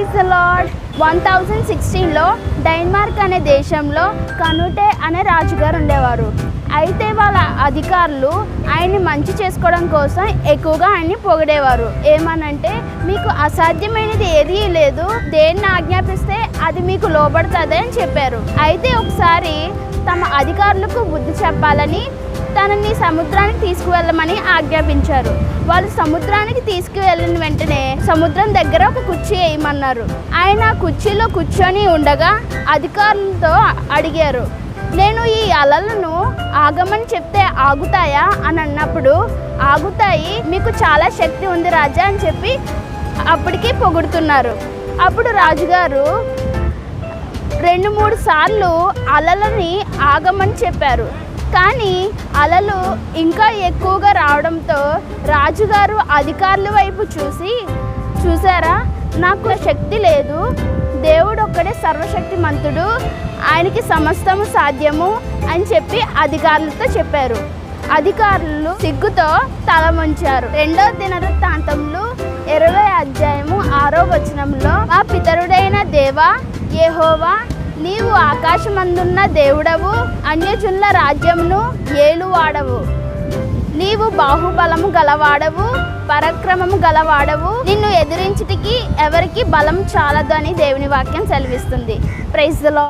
Praise lord. One thousand సిక్స్టీన్లో డైన్మార్క్ అనే దేశంలో కనుటే అనే రాజుగారు ఉండేవారు. అయితే వాళ్ళ అధికారులు ఆయన్ని మంచి చేసుకోవడం కోసం ఎక్కువగా ఆయన్ని పొగిడేవారు. ఏమనంటే మీకు అసాధ్యమైనది ఏదీ లేదు. దేన్ని ఆజ్ఞాపిస్తే అది మీకు లోపడుతుంది అని చెప్పారు. అయితే ఒకసారి తమ అధికారులకు బుద్ధి చెప్పాలని తనని సముద్రానికి తీసుకువెళ్ళమని ఆజ్ఞాపించారు. వాళ్ళు సముద్రానికి తీసుకువెళ్ళిన వెంటనే సముద్రం దగ్గర ఒక కుర్చీ వేయమన్నారు. ఆయన ఆ కుర్చీలో కూర్చొని ఉండగా అధికారులతో అడిగారు నేను ఈ అలలను ఆగమని చెప్తే ఆగుతాయా? అని అన్నప్పుడు ఆగుతాయి మీకు చాలా శక్తి ఉంది రాజా అని చెప్పి అప్పటికి పొగుడుతున్నారు. అప్పుడు రాజుగారు రెండు మూడు సార్లు అలలని ఆగమని చెప్పారు. కానీ అలలు ఇంకా ఎక్కువగా రావడంతో రాజుగారు అధికారుల వైపు చూసి చూసారా? నాకు శక్తి లేదు. దేవుడు ఒక్కడే సర్వశక్తిమంతుడు. ఆయనకి సమస్తము సాధ్యము అని చెప్పి అధికారులతో చెప్పారు. అధికారులు సిగ్గుతో తల ముంచారు రెండో దినవృత్తాంతంలో ఇరవై అధ్యాయము ఆరో వచనంలో మా పితరుడైన దేవా యెహోవా నీవు ఆకాశమందున్న దేవుడవు అన్యజనుల రాజ్యమును ఏలువాడవు. నీవు బాహుబలము గలవాడవు పరాక్రమము గలవాడవు. నిన్ను ఎదిరించటికి ఎవరికి బలం చాలదు అని దేవుని వాక్యం సెలవిస్తుంది. ప్రైజ్లో